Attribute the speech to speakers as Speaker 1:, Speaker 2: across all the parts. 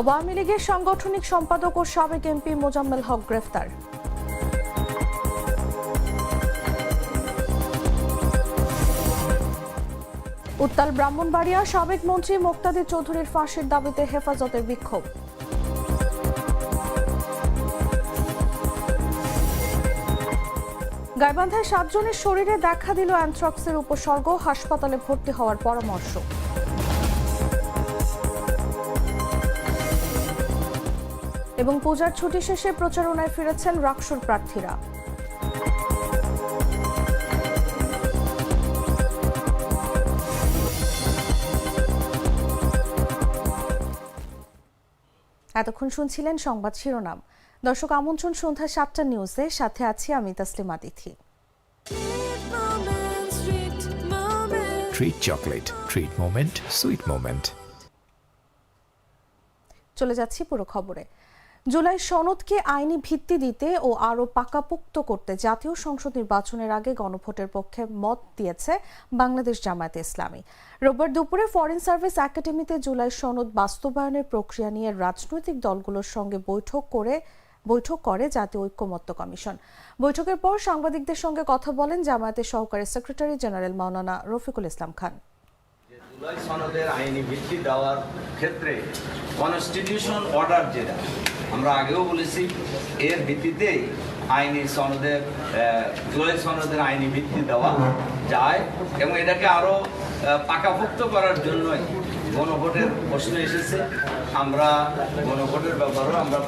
Speaker 1: আওয়ামী লীগের সাংগঠনিক সম্পাদক ও সাবেক এমপি মোজাম্মেল হক গ্রেফতার। উত্তাল ব্রাহ্মণবাড়িয়া, সাবেক মন্ত্রী মোক্তাদি চৌধুরীর ফাঁসির দাবিতে হেফাজতের বিক্ষোভ। গাইবান্ধায় সাতজনের শরীরে দেখা দিল অ্যানথ্রাক্সের উপসর্গ, হাসপাতালে ভর্তি হওয়ার পরামর্শ। এবং পূজার ছুটি শেষে প্রচারণায় ফিরেছেন রাকসুর প্রার্থীরা এতক্ষণ শুনছিলেন সংবাদ শিরোনাম দর্শক আমন্ত্রণ সন্ধ্যা সাতটা নিউজে সাথে আছি আমি তাসলিমা তিথি
Speaker 2: Treat chocolate. Treat moment. Sweet moment.
Speaker 1: চলে যাচ্ছি পুরো খবরে জুলাই সনদকে আইনি ভিত্তি দিতে ও আরও পাকাপোক্ত করতে জাতীয় সংসদ নির্বাচনের আগে গণভোটের পক্ষে মত দিয়েছে বাংলাদেশ জামায়াতে ইসলামী। রোববার দুপুরে ফরেন সার্ভিস একাডেমিতে জুলাই সনদ বাস্তবায়নের প্রক্রিয়া নিয়ে রাজনৈতিক দলগুলোর সঙ্গে বৈঠক করে বৈঠক করে জাতীয় ঐক্যমত্য কমিশন। বৈঠকের পর সাংবাদিকদের সঙ্গে কথা বলেন জামায়াতের সহকারী secretary general Maulana Rafiqul Islam Khan.
Speaker 3: July সনদের আইনি ভিত্তি দেওয়ার ক্ষেত্রে কনস্টিটিউশন অর্ডার যেটা আমরা আগেও বলেছি এর ভিত্তিতেই আইনি সনদের জুলাই সনদের আইনি ভিত্তি দেওয়া যায় এবং এটাকে আরও আহ, পাকাপোক্ত করার জন্যই গণভোটের প্রশ্ন এসেছে। আমরা গণভোটের ব্যাপারেও আমরা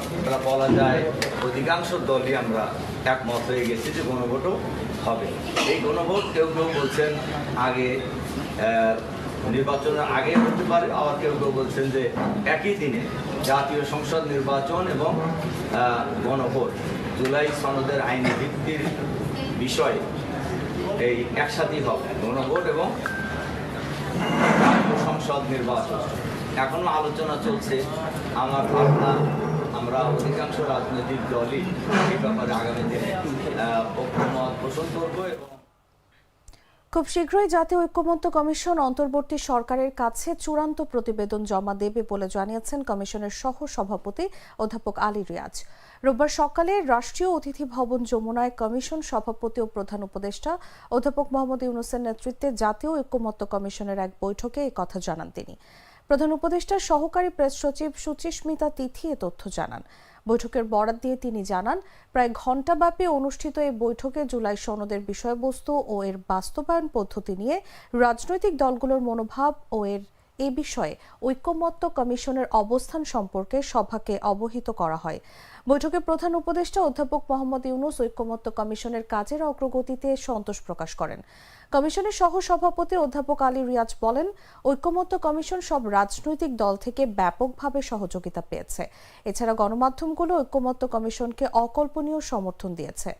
Speaker 3: বলা যায় অধিকাংশ দলই আমরা একমত হয়ে গেছি যে গণভোটও হবে। এই গণভোট কেউ কেউ বলছেন আগে নির্বাচনের আগে হতে পারে। আবার কেউ কেউ বলছেন যে একই দিনে জাতীয় সংসদ নির্বাচন এবং গণভোট। জুলাই সনদের আইনি ভিত্তির বিষয়ে এই একসাথেই হবে। গণভোট এবং জাতীয় সংসদ নির্বাচন। এখনও আলোচনা চলছে। আমার ভাবনা, আমরা অধিকাংশ রাজনৈতিক দলই এই ব্যাপারে আগামী দিনে ঐক্যমত পোষণ করব এবং
Speaker 1: খুব শীঘ্রই জাতীয় ঐক্যমত্য কমিশন অন্তর্বর্তী সরকারের কাছে চূড়ান্ত প্রতিবেদন জমা দেবে বলে জানিয়েছেন কমিশনের সহ সভাপতি অধ্যাপক আলী রিয়াজ। রোববার সকালে রাষ্ট্রীয় অতিথি ভবন যমুনায় কমিশন সভাপতি ও প্রধান উপদেষ্টা অধ্যাপক মোহাম্মদ ইউনুসের নেতৃত্বে জাতীয় ঐক্যমত্য কমিশনের এক বৈঠকে এই কথা জানান তিনি। প্রধান উপদেষ্টার সহকারী প্রেস সচিব সুচিস্মিতা তিথি এ তথ্য জানান। বৈঠকের বরাত দিয়ে তিনি জানান, প্রায় ঘণ্টাব্যাপী অনুষ্ঠিত এই বৈঠকে জুলাই সনদের বিষয়বস্তু ও এর বাস্তবায়ন পদ্ধতি নিয়ে রাজনৈতিক দলগুলোর মনোভাব ও এর এ বিষয়ে ঐক্যমত্য কমিশনের অবস্থান সম্পর্কে সভাকে অবহিত করা হয়। বৈঠকে প্রধান উপদেষ্টা অধ্যাপক মোহাম্মদ ইউনুস ঐক্যমত্য কমিশনের কাজের অগ্রগতিতে সন্তোষ প্রকাশ করেন। কমিশনের সহ সভাপতি অধ্যাপক আলী রিয়াজ বলেন ঐক্যমত্য কমিশন সব রাজনৈতিক দল থেকে ব্যাপকভাবে সহযোগিতা পেয়েছে। এছাড়া গণমাধ্যমগুলো ঐক্যমত্য কমিশনকে অকল্পনীয় সমর্থন দিয়েছে।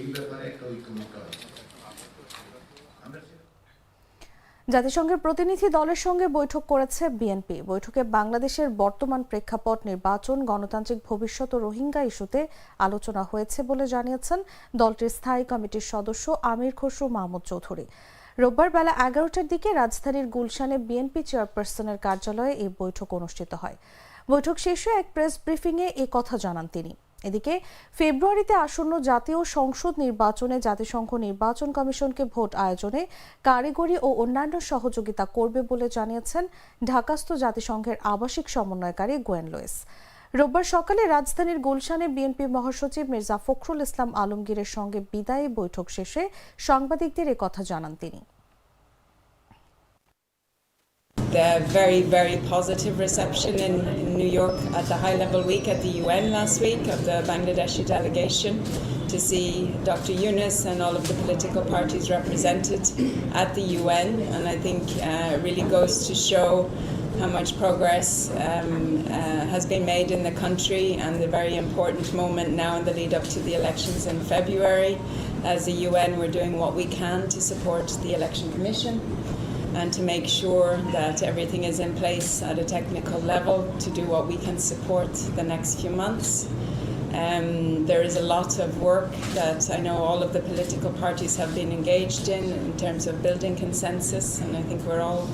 Speaker 4: এই ব্যাপারে একটা ঐক্যমত আছে আমরা
Speaker 1: জাতিসংঘের প্রতিনিধি দলের সঙ্গে বৈঠক করেছে বিএনপি। বৈঠকে বাংলাদেশের বর্তমান প্রেক্ষাপট, নির্বাচন, গণতান্ত্রিক ভবিষ্যৎ ও রোহিঙ্গা ইস্যুতে আলোচনা হয়েছে বলে জানিয়েছেন দলটির স্থায়ী কমিটির সদস্য আমির খসরু মাহমুদ চৌধুরী। রোববার বেলা এগারোটার দিকে রাজধানীর গুলশানে বিএনপি চেয়ারপারসনের কার্যালয়ে এই বৈঠক অনুষ্ঠিত হয়। বৈঠক শেষে এক প্রেস ব্রিফিংয়ে এ কথা জানান তিনি। এদিকে ফেব্রুয়ারিতে আসন্ন জাতীয় সংসদ নির্বাচনে জাতিসংঘ নির্বাচন কমিশনকে ভোট আয়োজনে কারিগরি ও অন্যান্য সহযোগিতা করবে বলে জানিয়েছেন ঢাকাস্থ জাতিসংঘের আবাসিক সমন্বয়কারী গোয়েন লোয়েস রোববার সকালে রাজধানীর গুলশানে বিএনপি মহাসচিব মির্জা ফখরুল ইসলাম আলমগীরের সঙ্গে বিদায়ী বৈঠক শেষে সাংবাদিকদের কথা জানান তিনি।
Speaker 5: The very, very positive reception in, in New York at the high level week at the UN last week of the Bangladeshi delegation to see Dr. Yunus and all of the political parties represented at the UN. And I think uh, really goes to show how much progress um, uh, has been made in the country and the very important moment now in the lead up to the elections in February. As the UN, we're doing what we can to support the Election Commission and to make sure that everything is in place at a technical level to do what we can support the next few months. Um, there is a lot of work that I know all of the political parties have been engaged in in terms of building consensus, and I think we're all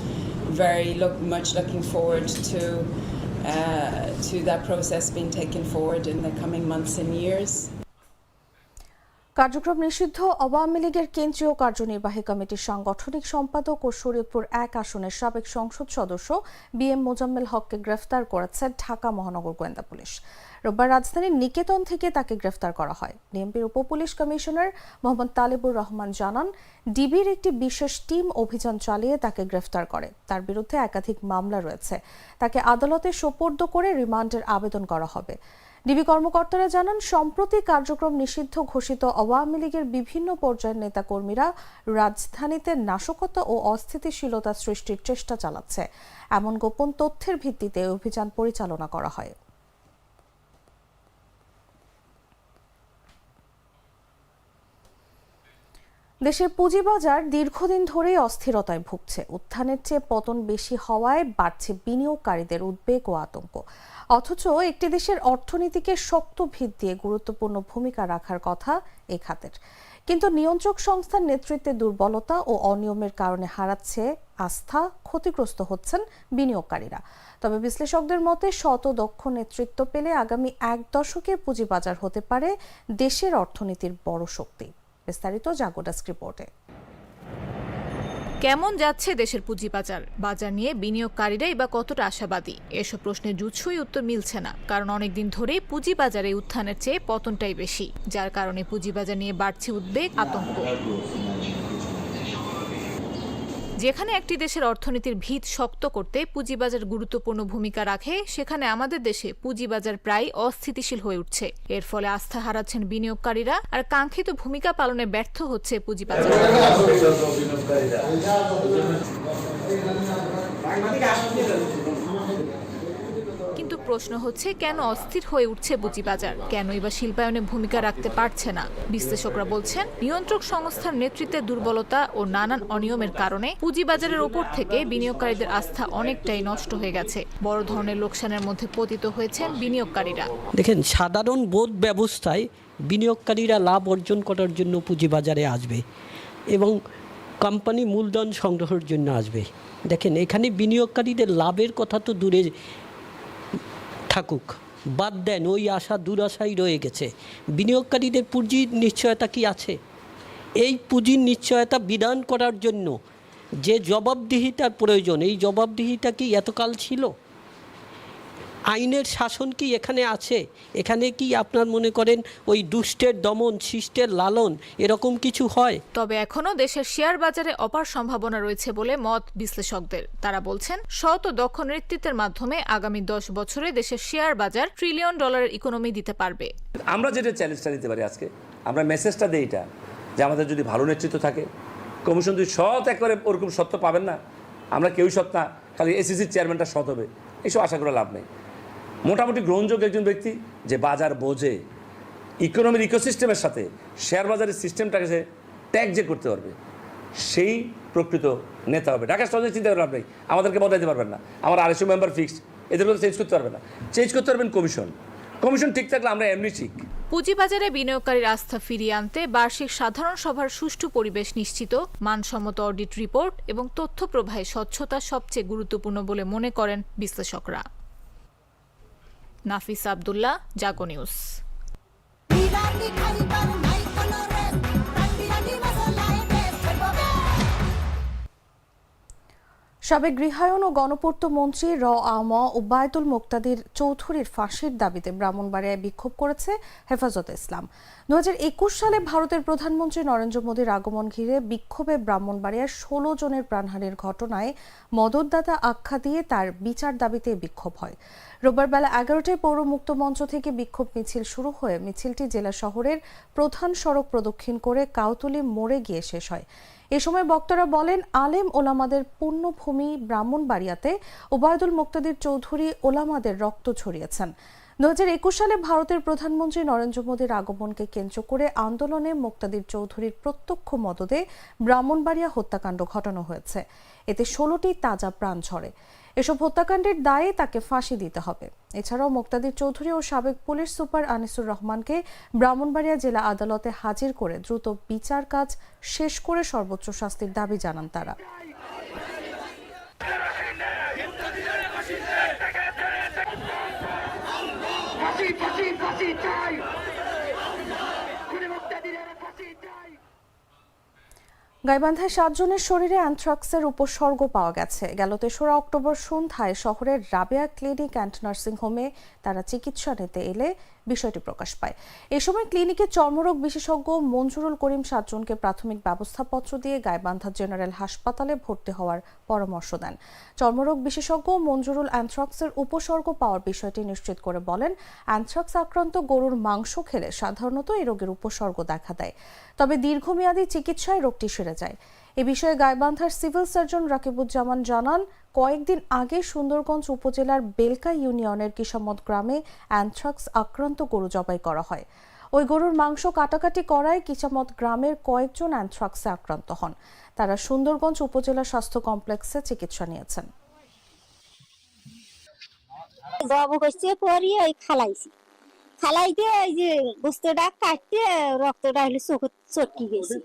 Speaker 5: very look, much looking forward to uh, to that process being taken forward in the coming months and years.
Speaker 1: কার্যক্রম নিষিদ্ধ। আওয়ামী লীগের কেন্দ্রীয় কার্যনির্বাহী কমিটির সাংগঠনিক সম্পাদক ও শরীয়তপুর এক আসনের সাবেক সংসদ সদস্য বি এম মোজাম্মেল হককে গ্রেফতার করেছে ঢাকা মহানগর গোয়েন্দা পুলিশ। রোববার রাজধানীর নিকেতন থেকে তাকে গ্রেফতার করা হয়। ডিএমপির উপ পুলিশ কমিশনার মোহাম্মদ তালেবুর রহমান জানান, ডিবির একটি বিশেষ টিম অভিযান চালিয়ে তাকে গ্রেফতার করে। তার বিরুদ্ধে একাধিক মামলা রয়েছে। তাকে আদালতে সোপর্দ করে রিমান্ডের আবেদন করা হবে। ডিবি কর্মকর্তারা জানান, সম্প্রতি কার্যক্রম নিষিদ্ধ ঘোষিত আওয়ামী লীগের বিভিন্ন পর্যায়ের নেতাকর্মীরা রাজধানীতে নাশকতা ও অস্থিতিশীলতা সৃষ্টির চেষ্টা চালাচ্ছে। এমন গোপন তথ্যের ভিত্তিতে অভিযান পরিচালনা করা হয়। দেশের পুঁজিবাজার দীর্ঘদিন ধরেই অস্থিরতায় ভুগছে। উত্থানের চেয়ে পতন বেশি হওয়ায় বাড়ছে বিনিয়োগকারীদের উদ্বেগ ও আতঙ্ক। অথচ একটি দেশের অর্থনীতিকে শক্ত ভিত দিয়ে গুরুত্বপূর্ণ ভূমিকা রাখার কথা এ খাতের। কিন্তু নিয়ন্ত্রক সংস্থার নেতৃত্বে দুর্বলতা ও অনিয়মের কারণে হারাচ্ছে আস্থা, ক্ষতিগ্রস্ত হচ্ছেন বিনিয়োগকারীরা। তবে বিশ্লেষকদের মতে শত দক্ষ নেতৃত্ব পেলে আগামী এক দশকে পুঁজিবাজার হতে পারে দেশের অর্থনীতির বড় শক্তি। বিস্তারিত জাগোডাস্ক রিপোর্টে।
Speaker 6: কেমন যাচ্ছে দেশের পুঁজিবাজার? বাজার নিয়ে বিনিয়োগকারীরাই বা কতটা আশাবাদী? এসব প্রশ্নের জুৎসই উত্তর মিলছে না, কারণ অনেকদিন ধরেই পুঁজিবাজারে উত্থানের চেয়ে পতনটাই বেশি, যার কারণে পুঁজিবাজার নিয়ে বাড়ছে উদ্বেগ, আতঙ্ক। যেখানে একটি দেশের অর্থনীতির ভিত শক্ত করতে পুঁজিবাজার গুরুত্বপূর্ণ ভূমিকা রাখে, সেখানে আমাদের দেশে পুঁজিবাজার প্রায় অস্থিতিশীল হয়ে উঠছে। এর ফলে আস্থা হারাচ্ছেন বিনিয়োগকারীরা আর কাঙ্ক্ষিত ভূমিকা পালনে ব্যর্থ হচ্ছে পুঁজিবাজার। প্রশ্ন হচ্ছে, কেন অস্থির হয়ে উঠছে পুঁজিবাজার? কেনই বা শিল্পায়নে ভূমিকা রাখতে পারছে না? বিশ্লেষকরা বলছেন, নিয়ন্ত্রক সংস্থার নেতৃত্বে দুর্বলতা ও নানান অনিয়মের কারণে পুঁজিবাজারের ওপর থেকে বিনিয়োগকারীদের আস্থা অনেকটাই নষ্ট হয়ে গেছে। বড় ধরনের লোকসানের মধ্যে পতিত হয়েছেন বিনিয়োগকারীরা।
Speaker 7: দেখেন, সাধারণ বোধ ব্যবস্থায় বিনিয়োগকারীরা লাভ অর্জন করার জন্য পুঁজিবাজারে আসবে এবং কোম্পানি মূলধন সংগ্রহের জন্য আসবে। দেখেন, এখানে বিনিয়োগকারীদের লাভের কথা তো দূরে থাকুক। বাদ দেন ওই আশা দুরাশাই রয়ে গেছে। বিনিয়োগকারীদের পুঁজির নিশ্চয়তা কি আছে? এই পুঁজির নিশ্চয়তা বিধান করার জন্য যে জবাবদিহিতার প্রয়োজন, এই জবাবদিহিটা কি এতকাল ছিল? আইনের শাসন কি এখানে আছে? এখানে কি আপনার মনে করেন ওই দুষ্টের দমন শিষ্টের লালন এরকম কিছু হয়?
Speaker 6: তবে এখনও দেশের শেয়ার বাজারে অপার সম্ভাবনা রয়েছে বলে মত বিশ্লেষকদের। তারা বলছেন শত দক্ষ নেতৃত্বের মাধ্যমে আগামী দশ বছরে দেশের শেয়ার বাজার ট্রিলিয়ন ডলারের ইকোনমি দিতে পারবে।
Speaker 8: আমরা যেটা চ্যালেঞ্জটা নিতে পারি আজকে আমরা মেসেজটা দিই এটা যে আমাদের যদি ভালো নেতৃত্ব থাকে কমিশন যদি সৎ একবারে ওরকম সত্য পাবেন না। আমরা কেউ সৎ না খালি এসিসির চেয়ারম্যানটা সৎ হবে এইসব আশা করে লাভ নেই। মোটামুটি গ্রহণযোগ্য একজন ব্যক্তি যে বাজার বোঝে ইকোনমির ইকোসিস্টেমের সাথে শেয়ার বাজারের সিস্টেমটাকে সে ট্যাগ যে করতে পারবে, সেই প্রকৃত নেতা হবে। ঢাকা স্টক চিন্তা করে লাভ নেই আমাদেরকে বদলাইতে পারবেন না। আমার আড়াইশো মেম্বার ফিক্সড এদের মধ্যে চেঞ্জ করতে পারবে না। চেঞ্জ করতে পারবেন কমিশন কমিশন ঠিক থাকলে আমরা এমনি ঠিক।
Speaker 6: পুঁজিবাজারে বিনিয়োগকারীর আস্থা ফিরিয়ে আনতে বার্ষিক সাধারণ সভার সুষ্ঠু পরিবেশ নিশ্চিত, মানসম্মত অডিট রিপোর্ট এবং তথ্য প্রবাহে স্বচ্ছতা সবচেয়ে গুরুত্বপূর্ণ বলে মনে করেন বিশ্লেষকরা। নাফিস আবদুল্লাহ জাগো নিউজ।
Speaker 1: সাবেক গৃহায়ন ও গণপূর্ত মন্ত্রী র আম ওবায়দুল মোক্তাদির চৌধুরীর ফাঁসির দাবিতে ব্রাহ্মণবাড়িয়ায় বিক্ষোভ করেছে হেফাজতে ইসলাম। দু হাজার একুশ সালে ভারতের প্রধানমন্ত্রী নরেন্দ্র মোদীর আগমন ঘিরে বিক্ষোভে ব্রাহ্মণবাড়িয়ার ষোলো জনের প্রাণহানির ঘটনায় মদতদাতা আখ্যা দিয়ে তার বিচার দাবিতে বিক্ষোভ হয়। রোববার বেলা এগারোটায় পৌর মুক্ত মঞ্চ থেকে বিক্ষোভ মিছিল শুরু হয়ে মিছিলটি জেলা শহরের প্রধান সড়ক প্রদক্ষিণ করে কাউতুলি মোড়ে গিয়ে শেষ হয়। এ সময় বক্তারা বলেন, আলেম ওলামাদের পূর্ণভূমি ব্রাহ্মণবাড়িয়াতে ওবায়দুল মুক্তাদির চৌধুরী ওলামাদের রক্ত ছড়িয়েছেন। দু হাজার একুশ সালে ভারতের প্রধানমন্ত্রী নরেন্দ্র মোদীর আগমনকে কেন্দ্র করে আন্দোলনে মুক্তাদির চৌধুরীর প্রত্যক্ষ মদদে ব্রাহ্মণবাড়িয়া হত্যাকাণ্ড ঘটানো হয়েছে। এতে ষোলোটি তাজা প্রাণ ঝরে। এসব হত্যাকাণ্ডের দায়ে তাকে ফাঁসি দিতে হবে। এছাড়াও মোক্তাদির চৌধুরী ও সাবেক পুলিশ সুপার আনিসুর রহমানকে ব্রাহ্মণবাড়িয়া জেলা আদালতে হাজির করে দ্রুত বিচার কাজ শেষ করে সর্বোচ্চ শাস্তির দাবি জানান তারা। গাইবান্ধায় সাতজনের শরীরে অ্যান্থ্রাক্সের উপসর্গ পাওয়া গেছে। গেল তেসরা অক্টোবর সন্ধ্যায় শহরের রাবেয়া ক্লিনিক অ্যান্ড নার্সিং হোমে তারা চিকিৎসা নিতে এলে বিষয়টি প্রকাশ পায়। এ সময় ক্লিনিকের চর্মরোগ বিশেষজ্ঞ মঞ্জুরুল করিম সাতজনকে প্রাথমিক ব্যবস্থাপত্র দিয়ে গাইবান্ধা জেনারেল হাসপাতালে ভর্তি হওয়ার পরামর্শ দেন। চর্মরোগ বিশেষজ্ঞ মঞ্জুরুল অ্যানথ্রাক্সের উপসর্গ পাওয়ার বিষয়টি নিশ্চিত করে বলেন, অ্যানথ্রাক্স আক্রান্ত গরুর মাংস খেলে সাধারণত এই রোগের উপসর্গ দেখা দেয়। তবে দীর্ঘমেয়াদী চিকিৎসায় রোগটি সেরে যায়। এ বিষয়ে গাইবান্ধার সিভিল সার্জন রাকিবুজ্জামান জানান কয়েকদিন আগে সুন্দরগঞ্জ উপজেলার বেলকা ইউনিয়নের কিসমত গ্রামে অ্যানথ্রাক্স আক্রান্ত গরু জবাই করা হয়। ওই গরুর মাংস কাটাকাটি করায় কিসামত গ্রামের কয়েকজন অ্যানথ্রাক্সে আক্রান্ত হন। তারা সুন্দরগঞ্জ উপজেলা স্বাস্থ্য কমপ্লেক্সে চিকিৎসা নিয়েছেন।
Speaker 9: জব করছে পরে, ওই খালাইছি। খালাইতে এই যে গোস্তটা কাটতে রক্তটা হলে চোখ চটকি গেছে।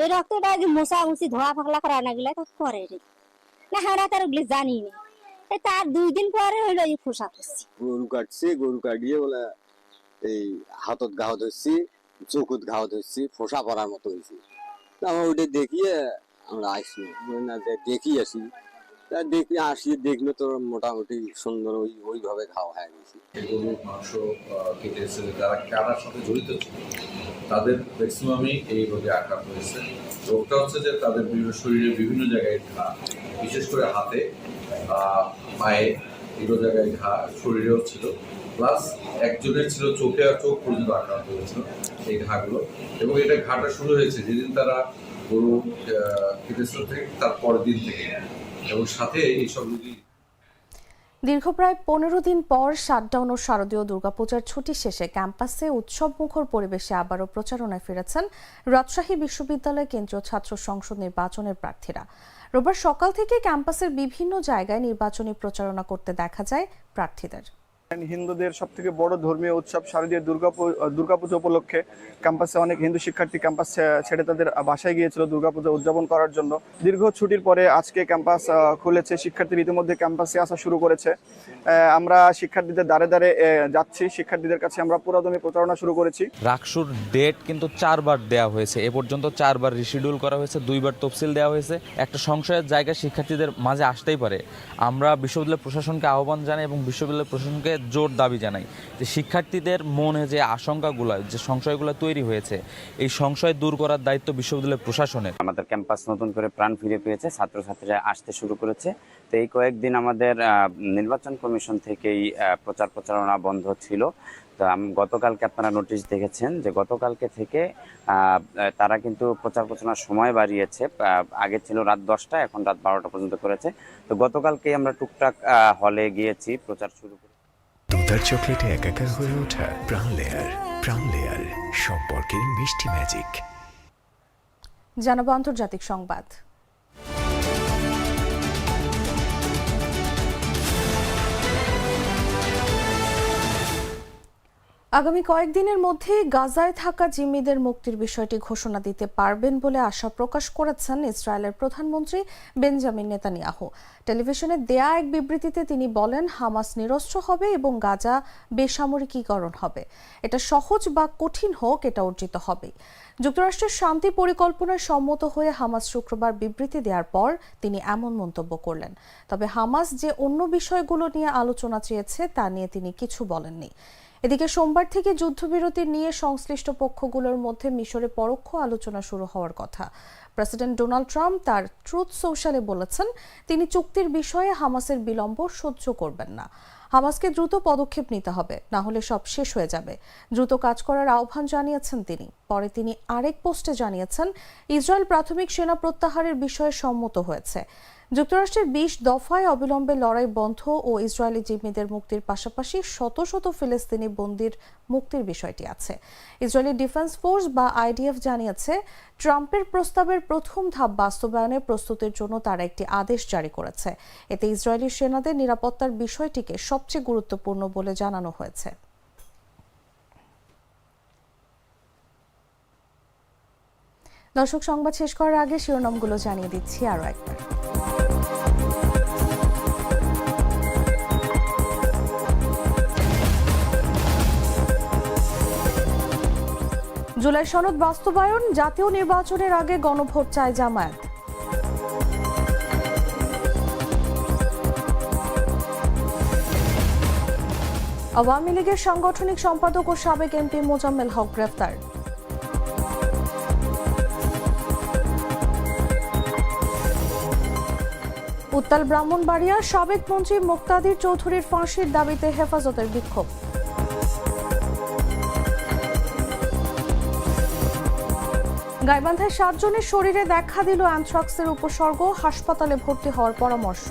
Speaker 9: এই রক্তটা যে মোছামুছি ধোয়া ফাকলা করা না গেলে করে রে না আমরা তার ওগুলি জানি না। তার দুই দিন পরে হইল এই ফোসা খুঁজছি
Speaker 10: গরু কাটছি, গরু কাটিয়ে বলে এই হাতত ঘাও ধরছি চোখত ঘাও ধরছি ফোসা পড়ার মতো হয়েছে আমরা ওইটা দেখিয়ে আমরা আসি। না দেখি আসি। তা দেখি আসি দেখলে তো মোটামুটি সুন্দর ওই, ওইভাবে খাওয়া হয়ে গেছে।
Speaker 4: মাংস কেটেছে যারা কাটার সাথে জড়িত তাদের ম্যাক্সিমামই এই রোগে আক্রান্ত হয়েছে রোগটা হচ্ছে যে তাদের বিভিন্ন শরীরে বিভিন্ন জায়গায় ঘা, বিশেষ করে হাতে পায়ে এগুলো জায়গায় ঘা শরীরেও ছিল। প্লাস একজনের ছিল চোখে আর চোখ পর্যন্ত আক্রান্ত হয়েছিল এই ঘাগুলো। এবং এটা ঘাটা শুরু হয়েছে যেদিন তারা গরু কেটেছিল থেকে, তার পরের দিন থেকে। এবং সাথে এইসব রোগী
Speaker 1: দীর্ঘ প্রায় পনেরো দিন পর শাটডাউন ও শারদীয় দুর্গাপূজার ছুটি শেষে ক্যাম্পাসে উৎসবমুখর পরিবেশে আবারও প্রচারণায় ফিরেছেন রাজশাহী বিশ্ববিদ্যালয় কেন্দ্রীয় ছাত্র সংসদ নির্বাচনের প্রার্থীরা। রোববার সকাল থেকে ক্যাম্পাসের বিভিন্ন জায়গায় নির্বাচনী প্রচারণা করতে দেখা যায় প্রার্থীদের।
Speaker 11: হিন্দুদের সব থেকে বড় ধর্মীয় উৎসব শারদীয় দুর্গাপূ- দুর্গাপূজা উপলক্ষে ক্যাম্পাসে অনেক হিন্দু শিক্ষার্থী ক্যাম্পাস ছেড়ে তাদের বাসায় গিয়েছিল দুর্গাপূজা উদযাপন করার জন্য। দীর্ঘ ছুটির পরে আজকে ক্যাম্পাস খুলেছে। শিক্ষার্থীরা ইতিমধ্যে ক্যাম্পাসে আসা শুরু করেছে। আমরা শিক্ষার্থীদের দ্বারে দ্বারে যাচ্ছি। শিক্ষার্থীদের কাছে আমরা পুরাদমে প্রচারণা শুরু করেছি।
Speaker 12: রাকসুর ডেট কিন্তু চারবার দেওয়া হয়েছে। এ পর্যন্ত চারবার রিশিডিউল করা হয়েছে, দুইবার তফসিল দেওয়া হয়েছে। একটা সংশয়ের জায়গা শিক্ষার্থীদের মাঝে আসতেই পারে। আমরা বিশ্ববিদ্যালয় প্রশাসনকে আহ্বান জানাই এবং বিশ্ববিদ্যালয় প্রশাসনকে জোর দাবি জানাই যে শিক্ষার্থীদের মনে যে আশঙ্কাগুলো, যে সংশয়গুলো তৈরি হয়েছে, এই সংশয় দূর করার দায়িত্ব বিশ্ববিদ্যালয় প্রশাসনের।
Speaker 10: আমাদের ক্যাম্পাস নতুন করে প্রাণ ফিরে পেয়েছে, ছাত্রছাত্রীরা আসতে শুরু করেছে। তো এই কয়েকদিন আমাদের নির্বাচন কমিশন থেকেই প্রচার প্রচারণা বন্ধ ছিল। তো গতকালকে আপনারা নোটিশ দেখেছেন যে গতকালকে থেকে তারা কিন্তু প্রচার প্রচারণার সময় বাড়িয়েছে আগে ছিল রাত দশটা, এখন রাত বারোটা পর্যন্ত করেছে। তো গতকালকেই আমরা টুকটাক হলে গিয়েছি, প্রচার শুরু
Speaker 2: দুধার চকলেটে একাকার হয়ে ওঠা প্রাণ লেয়ার প্রাণ লেয়ার সম্পর্কের মিষ্টি ম্যাজিক
Speaker 1: জানাব আন্তর্জাতিক সংবাদ। আগামী কয়েকদিনের মধ্যেই গাজায় থাকা জিম্মিদের মুক্তির বিষয়টি ঘোষণা দিতে পারবেন বলে আশা প্রকাশ করেছেন ইসরায়েলের প্রধানমন্ত্রী বেঞ্জামিন নেতানিয়াহু। টেলিভিশনে দেয়া এক বিবৃতিতে তিনি বলেন, হামাস নিরস্ত্র হবে এবং গাজা বেসামরিকীকরণ হবে। এটা সহজ বা কঠিন হোক, এটা অর্জিত হবে। যুক্তরাষ্ট্রের শান্তি পরিকল্পনায় সম্মত হয়ে হামাস শুক্রবার বিবৃতি দেওয়ার পর তিনি এমন মন্তব্য করলেন। তবে হামাস যে অন্য বিষয়গুলো নিয়ে আলোচনা চেয়েছে, তা নিয়ে তিনি কিছু বলেননি। এদিকে সোমবার থেকে যুদ্ধবিরতি নিয়ে সংশ্লিষ্ট পক্ষগুলোর মধ্যে মিশরে পরোক্ষ আলোচনা শুরু হওয়ার কথা। প্রেসিডেন্ট ডোনাল্ড ট্রাম্প তার ট্রুথ সোশ্যালে বলেছেন, তিনি চুক্তির বিষয়ে হামাসের বিলম্ব সহ্য করবেন না। হামাসকে দ্রুত পদক্ষেপ নিতে হবে, না হলে সব শেষ হয়ে যাবে। দ্রুত কাজ করার আহ্বান জানিয়েছেন তিনি। পরে তিনি আরেক পোস্টে জানিয়েছেন, ইসরায়েল প্রাথমিক সেনা প্রত্যাহারের বিষয়ে সম্মত হয়েছে। যুক্তরাষ্ট্রের বিশ দফায় অবিলম্বে লড়াই বন্ধ ও ইসরায়েলি জিম্মিদের মুক্তির পাশাপাশি শত শত ফিলিস্তিনি বন্দির মুক্তির বিষয়টি আছে। ইসরায়েলি ডিফেন্স ফোর্স বা আইডিএফ জানিয়েছে, ট্রাম্পের প্রস্তাবের প্রথম ধাপ বাস্তবায়নের প্রস্তুতির জন্য তারা একটি আদেশ জারি করেছে। এতে ইসরায়েলি সেনাদের নিরাপত্তার বিষয়টিকে সবচেয়ে গুরুত্বপূর্ণ বলে জানানো হয়েছে। দর্শক, সংবাদ শেষ করার আগে শিরোনামগুলো জানিয়ে দিচ্ছি আরও একবার। জুলাই সনদ বাস্তবায়ন, জাতীয় নির্বাচনের আগে গণভোট চায় জামায়াত। আওয়ামী লীগের সাংগঠনিক সম্পাদক ও সাবেক এমপি মোজাম্মেল হক গ্রেফতার। উত্তাল ব্রাহ্মণবাড়িয়া সাবেক মন্ত্রী মুক্তাদির চৌধুরীর ফাঁসির দাবিতে হেফাজতের বিক্ষোভ। গাইবান্ধায় সাতজনের শরীরে দেখা দিল অ্যানথ্রাক্সের উপসর্গ, হাসপাতালে ভর্তি হওয়ার পরামর্শ।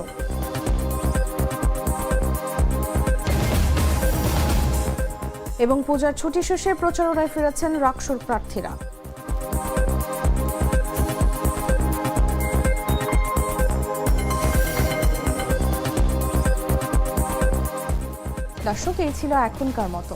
Speaker 1: এবং পূজার ছুটি শেষে প্রচারণায় ফিরেছেন রাকসুর প্রার্থীরা। দর্শক, এই ছিল এখনকার মতো।